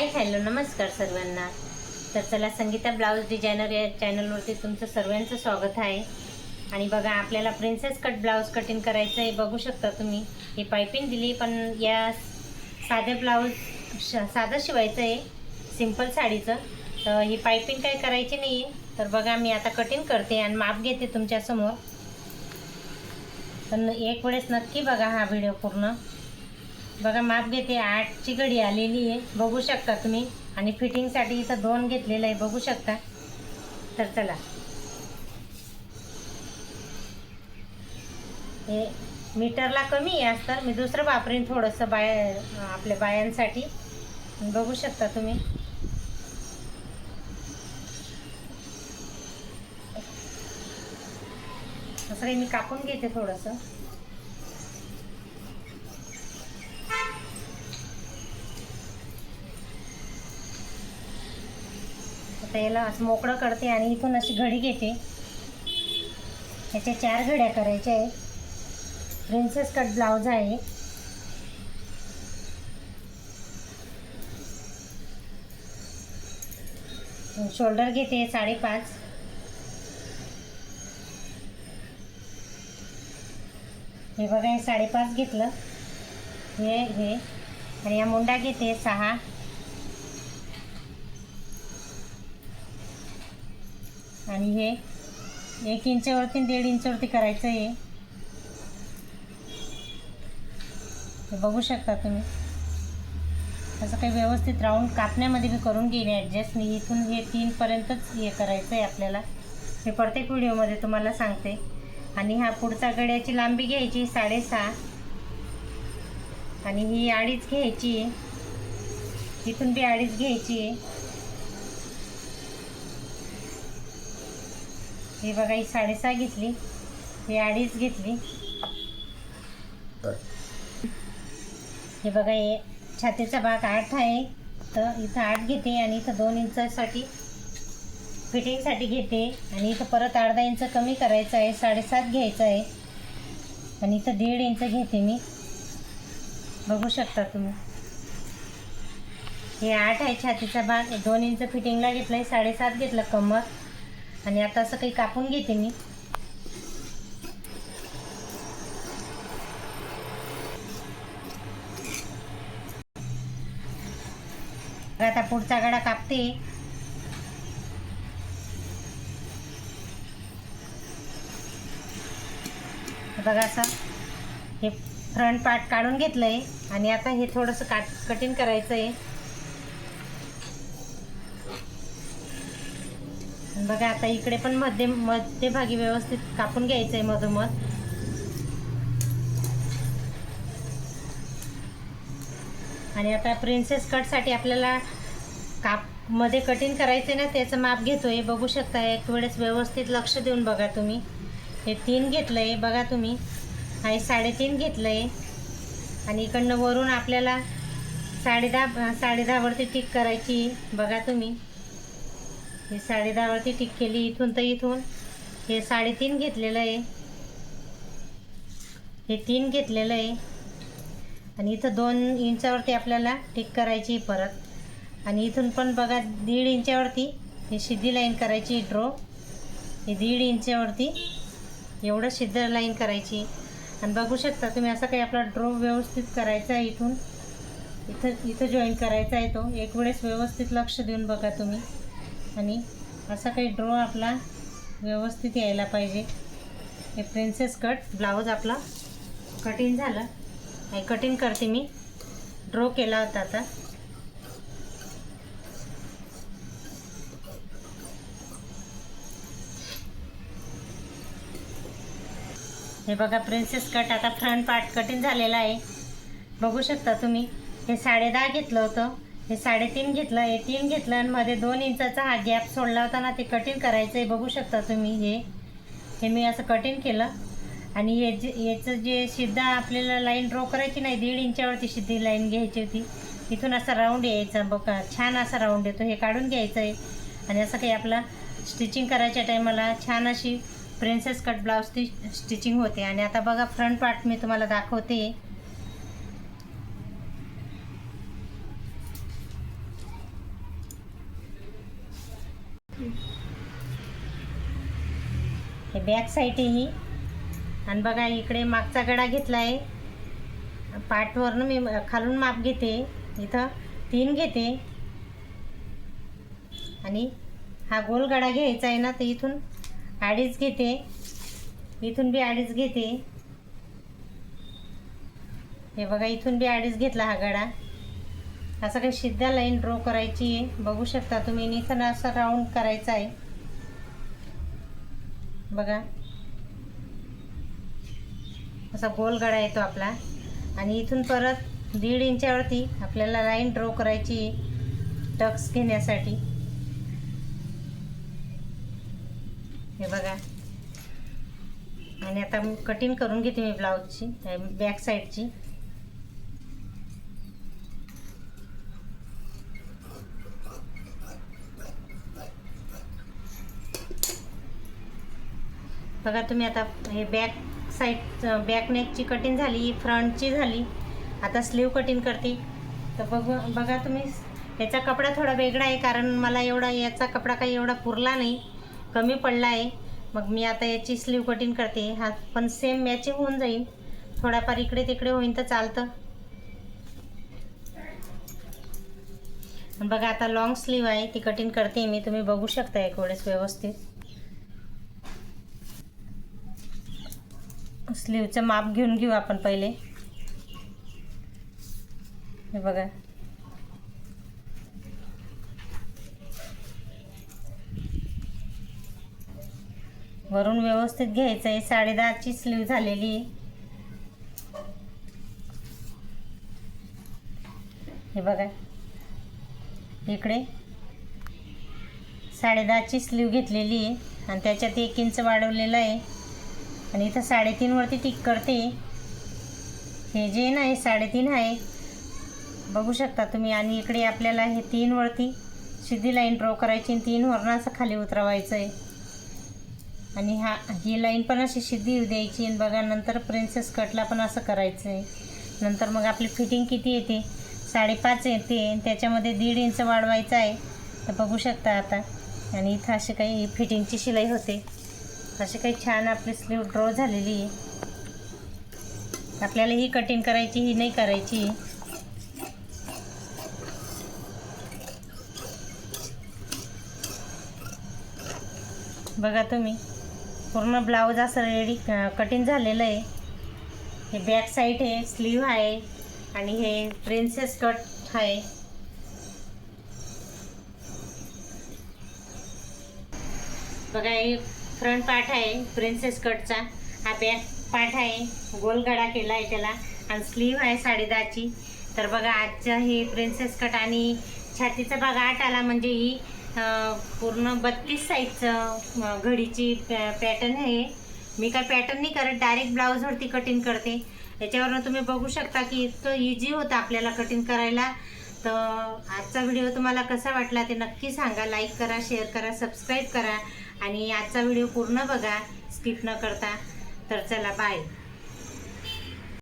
Hi hello नमस्कार सर्वांना. तर चला संगीता ब्लाऊज डिझायनर या चॅनलवरती तुमचं सर्वांचं स्वागत आहे. आणि बघा आपल्याला प्रिन्सेस कट ब्लाऊज कटिंग करायचं आहे बघू शकता तुम्ही. ही पायपिंग दिली पण या साध्या ब्लाऊज श साधं शिवायचं आहे सिंपल साडीचं. तर ही पायपिंग काय करायची नाही आहे तर बघा मी आता कटिंग करते आणि माप घेते तुमच्यासमोर. पण एक वेळेस नक्की बघा हा व्हिडिओ पूर्ण. बघा माप घेते आठची घडी आलेली आहे. बघू शकता तुम्ही. आणि फिटिंगसाठी इथं दोन घेतलेलं आहे. बघू शकता. तर चला. हे मीटरला कमी आहे असतं मी दुसरं वापरेन थोडंसं बाया आपल्या बायांसाठी. बघू शकता तुम्ही. असं काही मी कापून घेते थोडंसं. आता याला असं मोकळं करते आणि इथून अशी घडी घेते. याच्या चार घड्या करायच्या आहे प्रिन्सेस कट ब्लाऊज आहे. शोल्डर घेते साडेपाच. हे बघा हे साडेपाच घेतलं. हे हे. आणि या मुंडा घेते सहा. आणि हे एक इंचावरती दीड इंचवरती करायचं आहे हे. बघू शकता तुम्ही. असं काही व्यवस्थित राऊंड कापण्यामध्ये मी करून घेईन ॲडजस्ट मी इथून हे तीनपर्यंतच हे करायचं आहे आपल्याला. मी प्रत्येक व्हिडिओमध्ये तुम्हाला सांगते. आणि हा पुढचा गड्याची लांबी घ्यायची साडेसहा. आणि ही अडीच घ्यायची. आहे इथून बी अडीच घ्यायची. ही बघा ही साडेसहा घेतली. ही अडीच घेतली. हे बघा हे छातीचा भाग आठ आहे. तर इथं आठ घेते आणि इथं दोन इंचासाठी फिटिंगसाठी घेते. आणि इथं परत अर्धा इंच कमी करायचं आहे साडेसात घ्यायचं आहे. आणि इथं दीड इंच घेते मी. बघू शकता तुम्ही. हे आठ आहे छातीचा भाग. दोन इंच फिटिंगला घेतलं आहे साडेसात घेतलं कमर. आणि आता असं काही कापून घेते मी. आता पुढचा गडा कापते. बघा असं हे फ्रंट पार्ट काढून घेतलं आहे आणि आता हे थोडंसं काट कटिंग करायचं आहे बघा आता इकडे पण मध्य मध्यभागी व्यवस्थित कापून घ्यायचं आहे मधोमध. आणि आता प्रिन्सेस कटसाठी आपल्याला कापमध्ये कटिंग करायचं ना त्याचं माप घेतोय. बघू शकता एक वेळेस व्यवस्थित लक्ष देऊन बघा तुम्ही. हे तीन घेतलं आहे बघा तुम्ही. हा साडेतीन घेतलं आहे आणि इकडनं वरून आपल्याला साडेदहा साडेदहावरती टिक करायची बघा तुम्ही. हे साडेदहावरती टिक केली इथून तर इथून. हे साडेतीन घेतलेलं आहे. हे तीन घेतलेलं आहे. आणि इथं दोन इंचावरती आपल्याला टिक करायची परत. आणि इथून पण बघा दीड इंचावरती हे सिद्धी लाईन करायची ड्रो हे दीड इंचावरती एवढं सिद्ध लाईन करायची आणि बघू शकता तुम्ही असं काही आपला ड्रो व्यवस्थित करायचा आहे इथून. इथं इथं जॉईन करायचा आहे तो. एक वेळेस व्यवस्थित लक्ष देऊन बघा तुम्ही. आणि असा काही ड्रो आपला व्यवस्थित यायला पाहिजे. हे प्रिन्सेस कट ब्लाऊज आपला कटिंग झालं. आणि कटिंग करते मी. ड्रो केला होता आता. हे बघा प्रिन्सेस कट आता फ्रंट पार्ट कटिंग झालेला आहे. बघू शकता तुम्ही. हे साडेदहा घेतलं होतं. हे साडेतीन घेतलं हे तीन घेतलं आणि मध्ये दोन इंचाचा हा गॅप सोडला होता ना ते कटिंग करायचं आहे बघू शकता तुम्ही हे. हे मी असं कटिंग केलं. आणि हे जे याचं जे सिद्धा आपल्याला लाईन ड्रॉ करायची नाही दीड इंचावरती सिद्धी लाईन घ्यायची होती. इथून असा राऊंड यायचा बघा. छान असा राऊंड येतो. हे काढून घ्यायचं आहे आणि असं काही आपला स्टिचिंग करायच्या टायमाला छान अशी प्रिन्सेस कट ब्लाऊजची स्टिचिंग होते. आणि आता बघा फ्रंट पार्ट मी तुम्हाला दाखवते. बॅक साईड ही. आणि बघा इकडे मागचा गडा घेतला आहे पाठवरनं मी खालून माप घेते. इथं तीन घेते. आणि हा गोल गडा घ्यायचा आहे ना तर इथून अडीच घेते. इथून बी अडीच घेते. हे बघा इथून बी अडीच घेतला हा गडा. असं काही सिद्धा लाईन ड्रॉ करायची आहे. बघू शकता तुम्ही इथं असं राऊंड करायचा आहे. बघा. असा गोल गळा येतो आपला. आणि इथून परत दीड इंचावरती आपल्याला लाईन ड्रॉ करायची आहे. टक्स घेण्यासाठी. हे बघा. आणि आता कटिंग करून घेते मी ब्लाऊजची बॅक साईडची बघा तुम्ही आता हे बॅक साईड बॅक नेकची कटिंग झाली फ्रंटची झाली. आता स्लीव कटिंग करते. तर बघू बघा तुम्ही याचा कपडा थोडा वेगळा आहे कारण मला एवढा याचा कपडा काही एवढा पुरला नाही. कमी पडला आहे. मग मी आता याची स्लीव कटिंग करते. हा पण सेम मॅचिंग होऊन जाईल. थोडाफार इकडे तिकडे होईन तर चालतं. बघा आता लॉंग स्लीव आहे ती कटिंग करते मी. तुम्ही बघू शकता एक वेळेस व्यवस्थित. स्लीवचं माप घेऊन घेऊ आपण पहिले. हे बघा. वरून व्यवस्थित घ्यायचं आहे. साडेदहाची स्लीव झालेली आहे. हे बघा. इकडे साडेदहाची स्लीव घेतलेली आहे आणि त्याच्यात एक इंच वाढवलेलं आहे. आणि इथं साडेतीनवरती टिक करते. हे जे ना हे साडेतीन आहे. बघू शकता तुम्ही आणि इकडे आपल्याला हे तीनवरती सिद्धी लाईन ड्रॉ करायची आणि तीनवरनं असं खाली उतरवायचं आहे आणि हा ही लाईन पण अशी सिद्धी येऊ द्यायची आणि बघा नंतर प्रिन्सेस कटला पण असं करायचं आहे नंतर मग आपली फिटिंग किती येते? साडेपाच येते आणि त्याच्यामध्ये दीड इंच वाढवायचं आहे. तर बघू शकता आता. आणि इथं अशी काही फिटिंगची शिलाई होते. अशी काही छान आपली स्लीव ड्रॉ झालेली आहे. आपल्याला ही कटिंग करायची ही नाही करायची. बघा तुम्ही पूर्ण ब्लाऊज असं रेडी कटिंग झालेलं आहे. हे बॅक साईड आहे स्लीव आहे आणि हे प्रिन्सेस कट आहे. बघा हे फ्रंट पार्ट आहे प्रिन्सेस कटचा हा बॅक पार्ट आहे गोलगडा केला आहे त्याला. आणि स्लीव आहे साडेदहाची तर बघा आजचं हे प्रिन्सेस कट आणि छातीचा बघा आठ आला म्हणजे ही पूर्ण बत्तीस साईजचं घडीची पॅ पॅटर्न आहे. मी काय पॅटर्न नाही करत डायरेक्ट ब्लाऊजवरती कटिंग करते. याच्यावरनं तुम्ही बघू शकता की इतकं इझी होतं आपल्याला कटिंग करायला. तर आजचा व्हिडिओ तुम्हाला कसा वाटला ते नक्की सांगा. लाईक करा शेअर करा सबस्क्राईब करा. आणि आजचा व्हिडिओ पूर्ण बघा. स्किप न करता. तर चला बाय